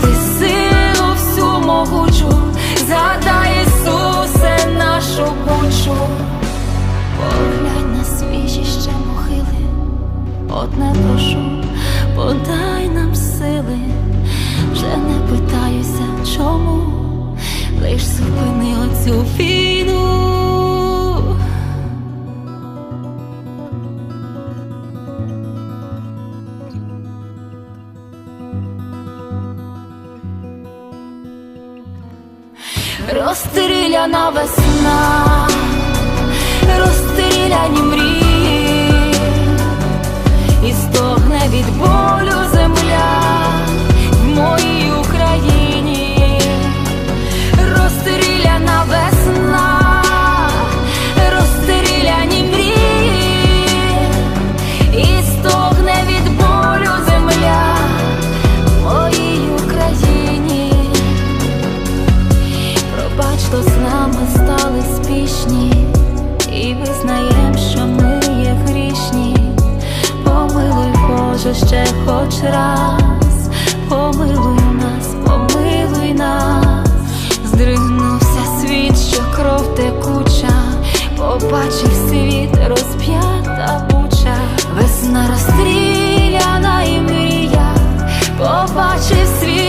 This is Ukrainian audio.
ти силу всю могучу, згадай Ісусе нашу бучу. Поглянь на свіжі ще могили, одне прошу, подай нам сили, вже не питаюся, чому лиш зупинила цю війну. Розстріляна весна, розстріляні мрії, спішні, і визнаєм, що ми є грішні. Помилуй, Боже, ще хоч раз, помилуй нас, помилуй нас, здригнувся світ, що кров текуча, побачив світ розп'ята буча, весна розстріляна і мрія, побачив світ.